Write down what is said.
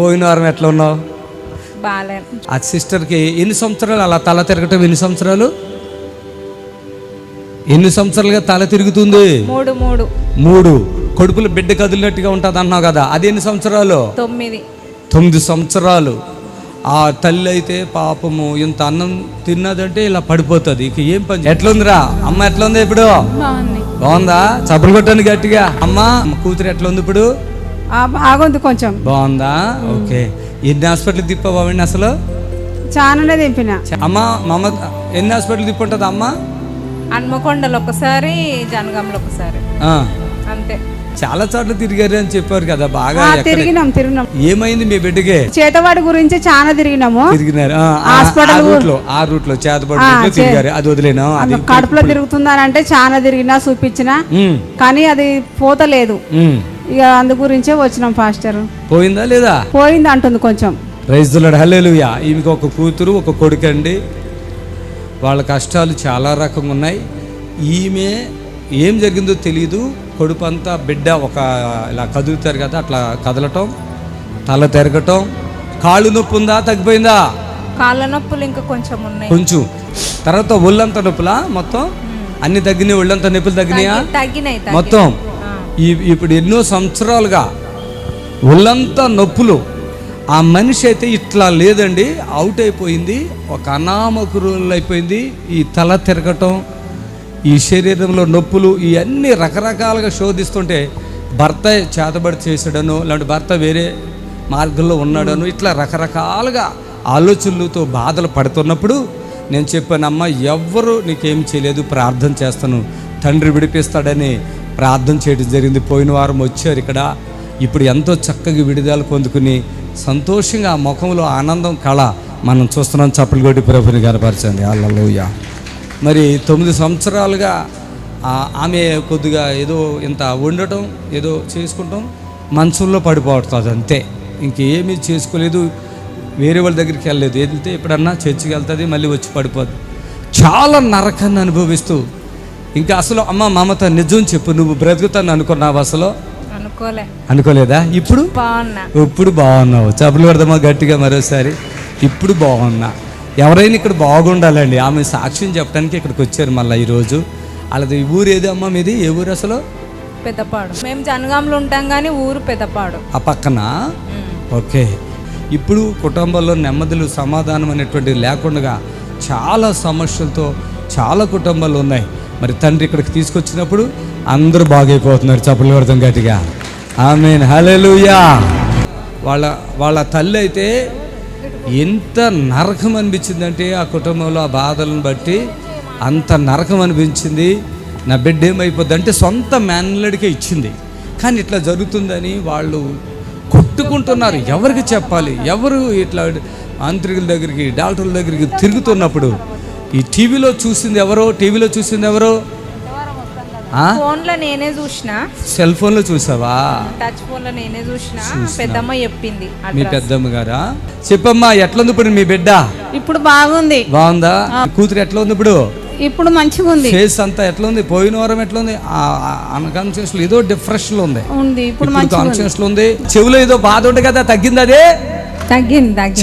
పోయిన వారం ఎట్లా ఉన్నావు? బాగాలే ఆ సిస్టర్కి ఎన్ని సంవత్సరాలు అలా తల తిరగటం ఎన్ని సంవత్సరాలు? ఎన్ని సంవత్సరాలుగా తల తిరుగుతుంది? మూడు మూడు. మూడు. కడుపులో బిడ్డ కదిలినట్టుగా ఉంటుంది అన్నావు కదా అది ఎన్ని సంవత్సరాలు? తొమ్మిది. తొమ్మిది సంవత్సరాలు. ఆ తల్లి అయితే పాపము ఇంత అన్నం తిన్నదంటే ఇలా పడిపోతుంది. ఇక ఏం పని ఎట్లుందిరా? అమ్మ ఎట్లుంది ఇప్పుడు? బాగుంది. చప్పలు కొట్టండి గట్టిగా. అమ్మ అమ్మ కూతురు ఎట్లా ఉంది ఇప్పుడు? బాగుంది కొంచెం. బాగుందా? ఓకే. ఎన్ని హాస్పిటల్ తిప్పావండి అసలు? చాలానే దింపిన. అమ్మ మమ్మ ఎన్ని హాస్పిటల్ తిప్పుంటుంది అమ్మ? హన్మకొండలో ఒకసారి జనగాంలో ఒకసారి. అంతే. చాలా చోట్ల తిరిగారు అని చెప్పారు కదా బాగా తిరిగినాం తిరిగినాం. ఏమైంది మీ బిడ్డకి? చేతవాడి గురించి చాలా తిరిగినాము. తిరిగినారు. హాస్పిటల్ రూట్లో ఆ రూట్లో చేతబడి ఆ, route లో చే- తిరిగారు. అది వదిలేనా? కడుపులో తిరుగుతుందని అంటే చాలా తిరిగినా చూపించిన. కానీ అది పోతలేదు. ఇక అందు గురించే వచ్చినాం పాస్టర్. పోయిందా లేదా? పోయింది అంటుంది కొంచెం. రైతులాడు హల్లెలూయా ఈమెకి ఒక కూతురు ఒక కొడుకు అండి. వాళ్ళ కష్టాలు చాలా రకంగా ఉన్నాయి. ఈమె ఏం జరిగిందో తెలియదు కొడుకు అంతా బిడ్డ ఒక ఇలా కదులుతారు కదా అట్లా కదలటం తల తిరగటం. కాళ్ళు నొప్పి ఉందా? తగ్గిపోయిందా? కాళ్ళ నొప్పులు ఇంకా కొంచెం ఉన్నాయి. కొంచెం. తర్వాత ఒళ్ళంతా నొప్పులా మొత్తం? అన్ని తగ్గినాయి ఒళ్ళంతా నొప్పులు తగ్గినాయా? తగ్గి- తగ్గినాయి. మొత్తం. ఈ ఇప్పుడు ఎన్నో సంవత్సరాలుగా ఒళ్ళంతా నొప్పులు. ఆ మనిషి అయితే ఇట్లా లేదండి అవుట్ అయిపోయింది ఒక అనామకురులు అయిపోయింది ఈ తల తిరగటం ఈ శరీరంలో నొప్పులు ఇవన్నీ రకరకాలుగా శోధిస్తుంటే భర్త చేతబడి చేసాడనో లేదంటే భర్త వేరే మార్గంలో ఉన్నాడను ఇట్లా రకరకాలుగా ఆలోచనలతో బాధలు పడుతున్నప్పుడు నేను చెప్పానమ్మ ఎవ్వరు నీకేం చేయలేదు ప్రార్థన చేస్తాను తండ్రి విడిపిస్తాడని ప్రార్థన చేయడం జరిగింది. పోయిన వారం వచ్చారు ఇక్కడ. ఇప్పుడు ఎంతో చక్కగా విడుదల పొందుకుని సంతోషంగా ఆ ముఖంలో ఆనందం కళ మనం చూస్తున్నాం. చప్పలు కొట్టి ప్రభుని కనపరచండి అల్లలోయ మరి తొమ్మిది సంవత్సరాలుగా ఆమె కొద్దిగా ఏదో ఇంత ఉండటం ఏదో చేసుకుంటాం మంచంలో పడిపోతుంది అంతే. ఇంకేమీ చేసుకోలేదు. వేరే వాళ్ళ దగ్గరికి వెళ్ళలేదు. వెళ్తే ఎప్పుడన్నా చర్చికి వెళ్తుంది మళ్ళీ వచ్చి పడిపోద్ది చాలా నరకాన్ని అనుభవిస్తూ ఇంకా అసలు అమ్మ మమత నిజం చెప్పు నువ్వు బ్రతుకుతాను అనుకున్నావు అసలు? అనుకోలే. అనుకోలేదా? ఇప్పుడు? ఇప్పుడు బాగున్నావు. చప్పులు కొడదామా గట్టిగా మరోసారి? ఇప్పుడు బాగున్నా. ఎవరైనా ఇక్కడ బాగుండాలండి. ఆమె సాక్ష్యం చెప్పడానికి ఇక్కడికి వచ్చారు మళ్ళీ ఈరోజు. వాళ్ళది ఊరు ఏది అమ్మ మీది? ఏ ఊరు అసలు? పెద్దపాడు. మేము జనగాంలో ఉంటాం కానీ ఊరు పెద్దపాడు. ఆ పక్కన? ఓకే. ఇప్పుడు కుటుంబంలో నెమ్మదులు సమాధానం అనేటువంటిది లేకుండా చాలా సమస్యలతో చాలా కుటుంబాలు ఉన్నాయి. మరి తండ్రి ఇక్కడికి తీసుకొచ్చినప్పుడు అందరూ బాగైపోతున్నారు చప్పలు కొడతాం గట్టిగా. ఆమె హలెలుయా వాళ్ళ వాళ్ళ తల్లి అయితే ఎంత నరకం అనిపించిందంటే ఆ కుటుంబంలో ఆ బాధలను బట్టి అంత నరకం అనిపించింది. నా బిడ్డ ఏమైపోద్ది అంటే సొంత మేనల్లుడికే ఇచ్చింది. కానీ ఇట్లా జరుగుతుందని వాళ్ళు కొట్టుకుంటున్నారు. ఎవరికి చెప్పాలి? ఎవరు ఇట్లా మాంత్రికుల దగ్గరికి డాక్టర్ల దగ్గరికి తిరుగుతున్నప్పుడు ఈ టీవీలో చూసింది ఎవరో? టీవీలో చూసింది ఎవరో? ఫోన్లో నేనే చూసిన. సెల్ ఫోన్లో చూసావా? టచ్ ఫోన్లో నేనే చూసిన. పెద్దమ్మ చెప్పింది మీ. పెద్దమ్మ గారా? చెప్పమ్మా ఎట్లా ఉంది ఇప్పుడు మీ బిడ్డ? ఇప్పుడు బాగుంది. బాగుందా? కూతురు ఎట్లా ఉంది ఇప్పుడు? ఇప్పుడు మంచిగా ఉంది. ఫేస్ అంతా ఎట్లా ఉంది పోయిన వారం ఎట్లా ఉంది అన్కాన్షియస్లో ఏదో డిఫరెషన్లో ఉంది. ఉంది. ఇప్పుడు కాన్షియస్లో ఉంది. చెవిలో ఏదో బాధ ఉంది కదా తగ్గింది అదే? తగ్గింది తగ్గింది.